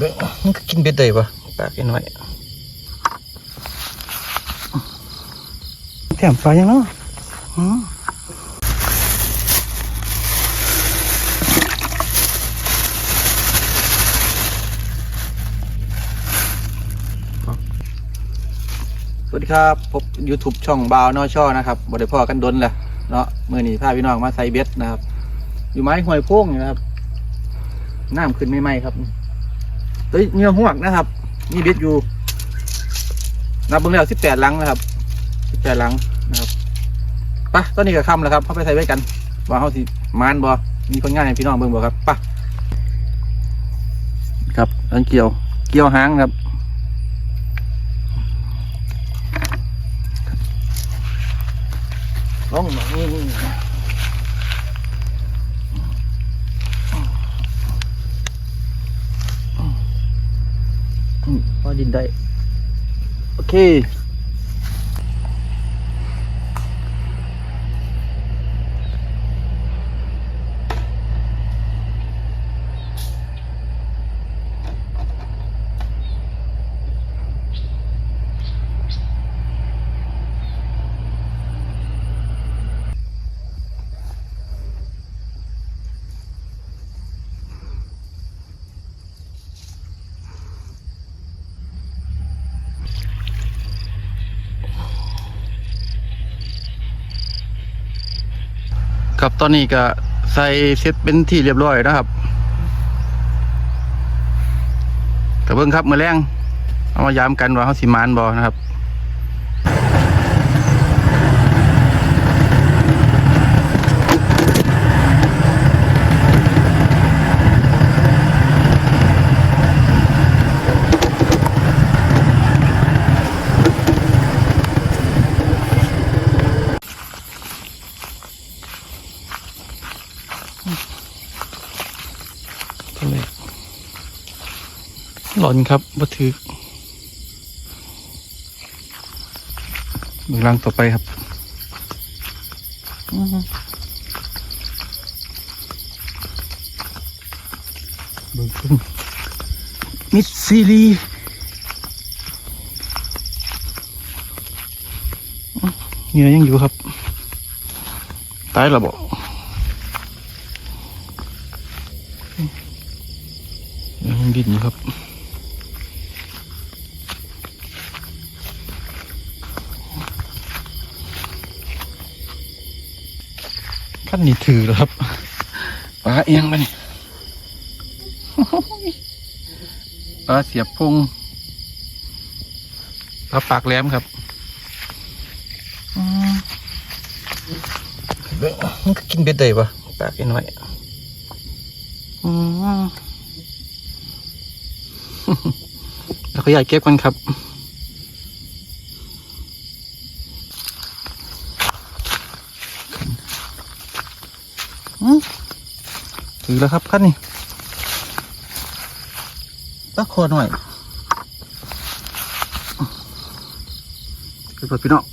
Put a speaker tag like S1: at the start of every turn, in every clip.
S1: เบิ่งมันก็กินเบ็ดได้ปะปากน้อยแถมปลายังเนาะอืมสวัสดีครับ พบ YouTube ช่องบาวนอช่อนะครับบได้พ่อกันดนแหละเนาะเมื่อนี้พาพี่น้องมาใส่เบ็ดนะครับ อยู่ไม้ห้วยโพ้งนี่นะครับ น้ำขึ้นไม่ไหมครับ เฮ้ยเนื้อหวกนะครับ มีเบ็ดอยู่ นับเบิ่งแล้วสิบแปดลังนะครับสิบแปดลังนะครับไปะตอนนี้ก็ค่ำแล้วครับเข้าไปใส่ไว้กันว่าเขาสิมานบ่มีคนงานให้พี่น้องเบิ่งบ่ครับไปะครับอันเกี่ยว เกี่ยวหางครับลงมานี่นี่อืมพอ ดินได้ โอเค ครับตอนนี้ก็ใส่เซ็ตเป็นที่เรียบร้อยนะครับแต่เบิ่งครับมือแรงเอามาย้ำกันว่าเขาสิมานบอนะครับ อนครับบัถือมือลังต่อไปครับอื้อหือเบิ่งขึ้นมิดซีรีเหงื่อยังอยู่ครับ ตายแล้วบอกยังดินอยู่ครับ ขั้นนี้ถือแล้วครับปลาเอียงไปนี่ปลาเสียบพุงปลาปากแหลมครับอืมเบิ่งมันก็กินเบ็ดได้ปะปากน้อยอืมแล้วก็อยากเก็บกันครับ ถือแล้วครับขั้นนี้ปลาคอหน่อยคือเปิดพี่น้อง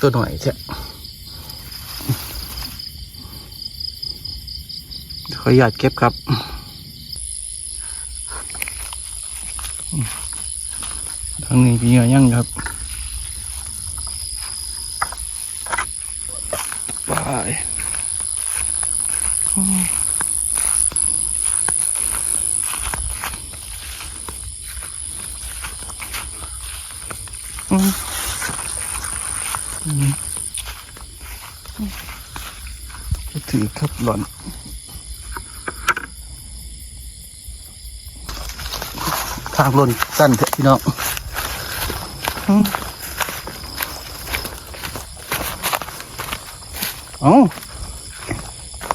S1: ตัวหน่อยเช่ขออนุญาตเก็บครับ ทางนี้มีเงยยั่งครับไปอืมอืมถือครับหล่อนทางล่นสั้นเถอะพี่น้อง เอ้า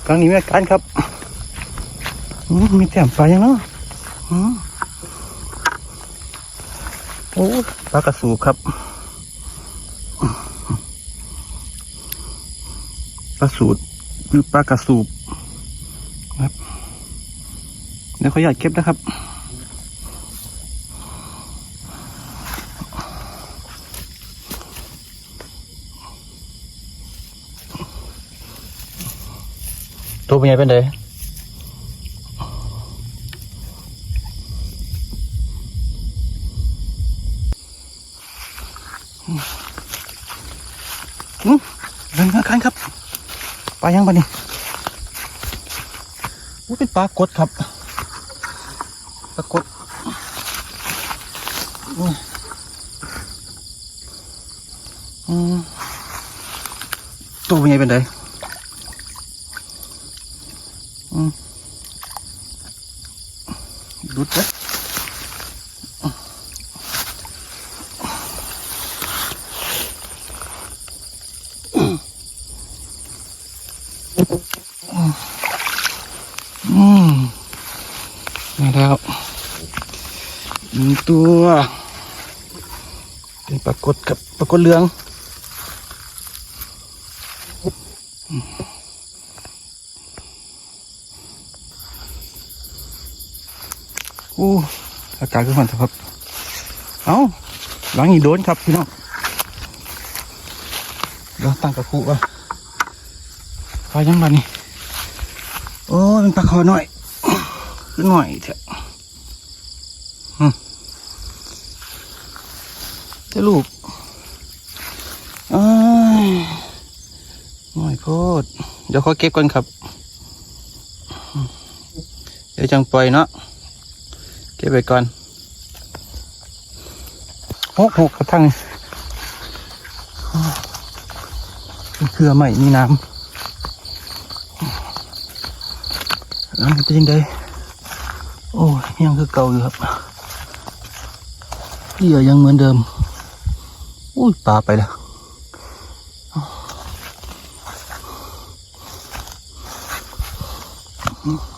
S1: ครั้งนี้มีอาการครับอืมมีแต้มปลายังเนาะอืมโอ้ปลากระสูบครับปลาสูดหรือปลากระสูบครับเดี๋ยวขออนุญาตเก็บนะครับ ตัวเป็นไงเป็นไงอืมเดินข้างๆครับปลายังปะนี่อู้เป็นปลากดครับปลากดอืมตัวเป็นไงเป็นไงรุดนะอืมมาแล้วหนึ่ง ตัว เป็นปรากฏกับปรากฏเหลืองโอ้อากาศก็มันครับ เอาหลังอีโดนครับพี่น้องเดี๋ยวตั้งกระคุวะปลายังบ้านี่โอ้เป็นปลาคอหน่อย ขึ้นหน่อยเถอะอืมเจ้าลูกอ้ายหน่อยโพด เดี๋ยวขอเก็บก่อนครับ เดี๋ยวจังปล่อยเนาะ เก็บไปก่อนหกหกกระทั่งเกลือใหม่มีน้ำน้ำเป็นยังไงโอ้ยยังคือเก่าอยู่ครับเหยื่อยังเหมือนเดิม อุ้ยปลาไปแล้ว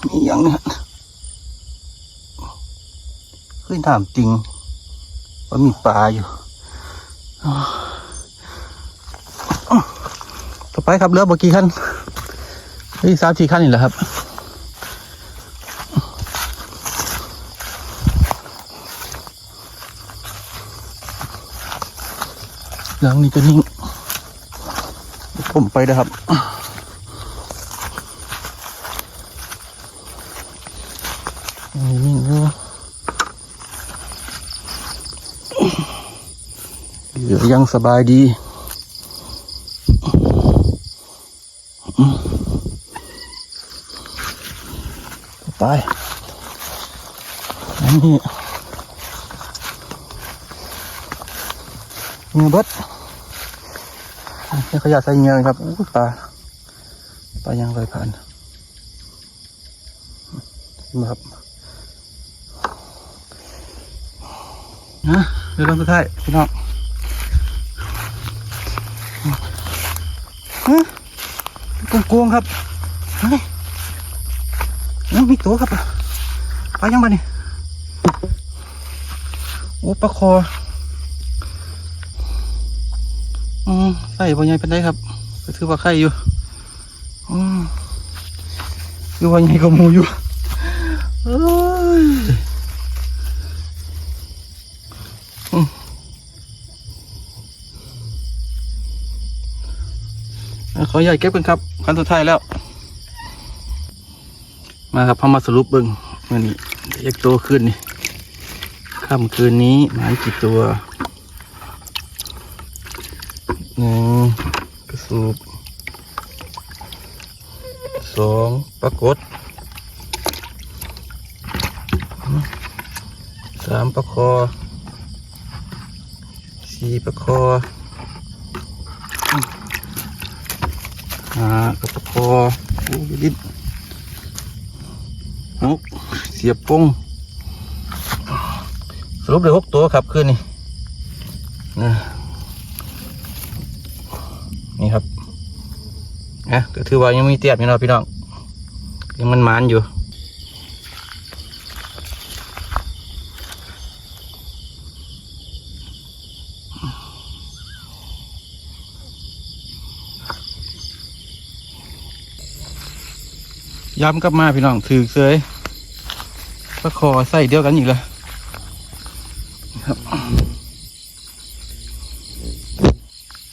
S1: มีอย่างเนี้ยขึ้นถามจริงว่ามีปลาอยู่ต่อไปครับเรือบอกกี่ขั้นนี่สามสี่ขั้นนี่แหละครับ หลังนี้ก็นิ่งผมไปนะครับนิ่งอยู่เหลือยังสบายดีไปอัน เงือบดขยะใส่เงือครับอู้ปลาปลายังลอยผ่านมาครับนะเดี๋ยวลงสุดท้ายพี่น้องกงกวงครับเฮ้ยยังมีตัวครับปลายังมานี่โอ้ปลาคอ อืมใส่บอใหญ่เป็นได้ครับก็ถือว่าไข่อยู่อืมอยู่ว่าใหญ่ก็หมูอยู่เอ้ยขอใหญ่เก็บกันครับคันสุดท้ายแล้ว มาครับพอมาสรุปเบิ้งมื่อนี้เด็กโตขึ้นนี่ค่ำคืนนี้หมายกี่ตัว หนึ่งกระสูบสองปรากฏสามปลาคอสี่ปลาคอห้ากระปะคอโอ้ยลิ้หกเสียบปงสรุปได้หกตัวครับคืนนี้นะนี่ครับ นะก็ถือว่ายังมีเตียบอยู่เนาะพี่น้องยังมันมันอยู่ย้ำกลับมาพี่น้องถือเสยปลาคอใส่เดียวกันอีกแล้วครับ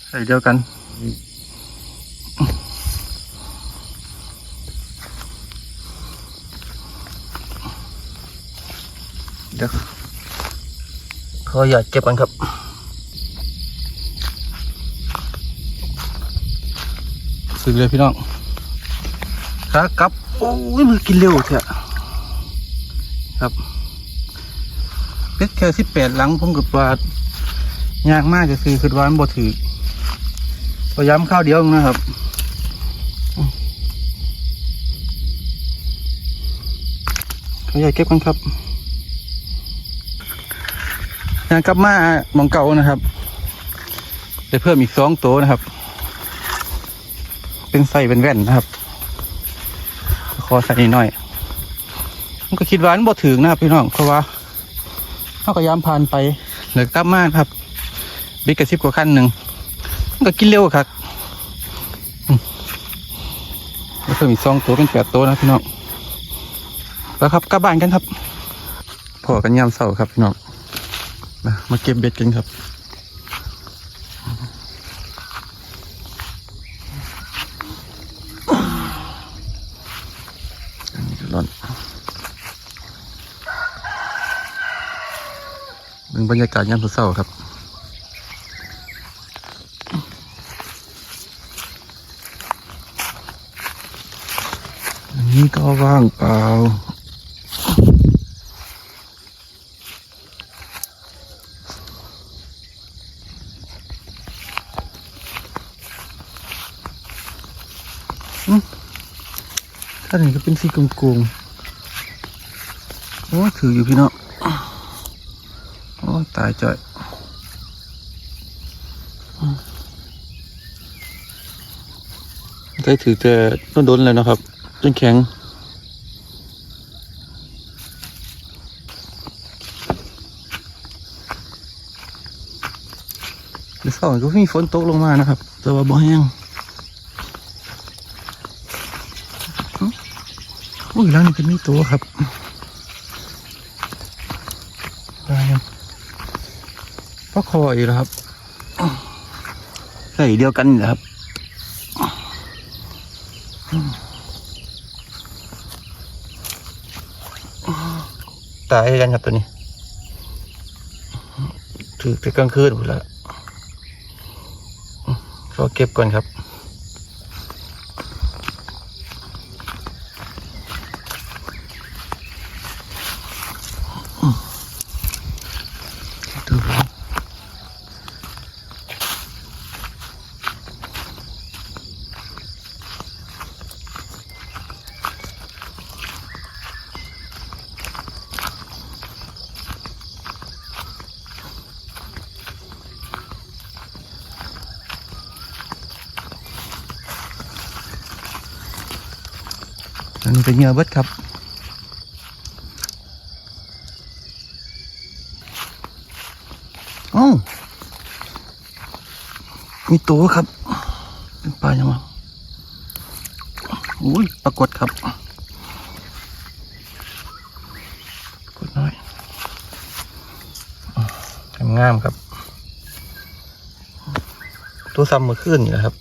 S1: ใส่เดียวกัน ดี๋ยวข ออย่าตเก็บกันครับสึกเลยพี่น้องขากลับโอ้ยมือกินเร็วเถอะครับเป็ดแค่สิบแปดหลังผมกับว่ายากมากจะซื้อคือว่ามันบ่ถือพยายามข้าวเดียวนะครับอืมขออย่าตเก็บกันครับ ยางกลับมาหมองเก่านะครับไปเพิ่มอีกสองตัวนะครับ เป็นใส่เป็นแว่นนะครับ คอใส่นิดหน่อยมันก็คิดว่ามันบ่ถึงนะครับพี่น้องเพราะว่าเขาก็ยามผ่านไปเหลือกลับมาครับบิ๊กกระซิบกว่าขั้นหนึ่งมันก็กินเร็วครับเพิ่มอีกสองตัวเป็นแปดตัวนะพี่น้องแล้วครับกลับบ้านกันครับพอกันยามเสาร์ครับพี่น้อง มามาเก็บเบ็ดกันครับร้อนเป็นบรรยากาศยามเช้าครับอันนี้ก็ว่างเปล่าาเห็นก็เป็นสีกลมๆโอ้ถืออยู่พี่เนาะโอ้ตายจ่อยได้ถือแต่ต้นดนเลยนะครับจนแข็งเดี๋ยวสองก็มีฝนตกลงมานะครับ แต่ว่าบ่แห้ง อุ้ยร้านนี้เป็นมีตัวครับได้ยังก็คอยแล้วครับใส่เดียวกันนะครับตายกันครับตัวนี้ถือแต่กลางคืนหมดแล้วขอเก็บก่อนครับ อันนี้เป็นเหงื่อเบิดครับอ้ามีตัวครับ เป็นปลายังไงอุ้ยปรากฏครับกดน้อยงามงามครับ ตัวซ้ำมือขึ้นนี่แหละครับ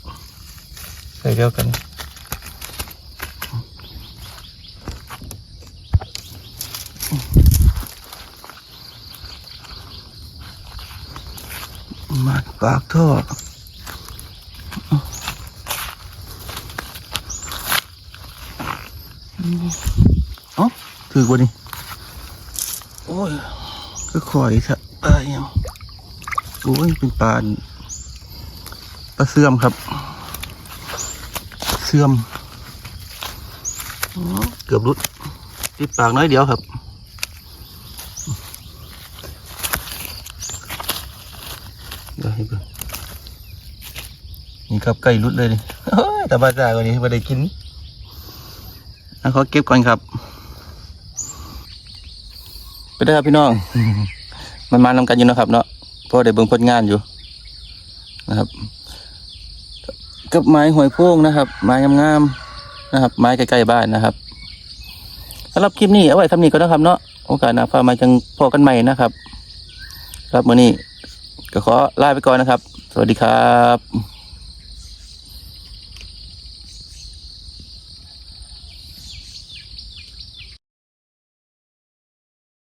S1: ใส่เดียวกัน มา ปากท่อเอ๋อถือกว่านี่โอ้ยก็คอยเถอะปลายังโอ้ยเป็นปลาปลาเสื่อมครับ เสื่อมอ๋อเกือบรุดติดปากน้อยเดียวครับ เดี๋ยวให้เบิ่งนี่ ครับไก่รุดเลยแต่บาจากวันนี้ไม่ได้กินเอาขอเก็บก่อนครับ ไปได้ครับพี่น้อง มันมานำกันอยู่นะครับ เนาะเพราะได้เบิ่งผลงานอยู่นะครับ กับไม้หวยโพ่งนะครับ ไม้งามๆนะครับ ไม้ใกล้ๆบ้านนะครับสำหรับคลิปนี้เอาไว้ทำนี้ก็นะครับ เนาะโอกาสหน้าฟ้ามาจังพอกันใหม่นะครับ ครับมื่อนี้ก็ขอลาไปก่อนนะครับ สวัสดีครับ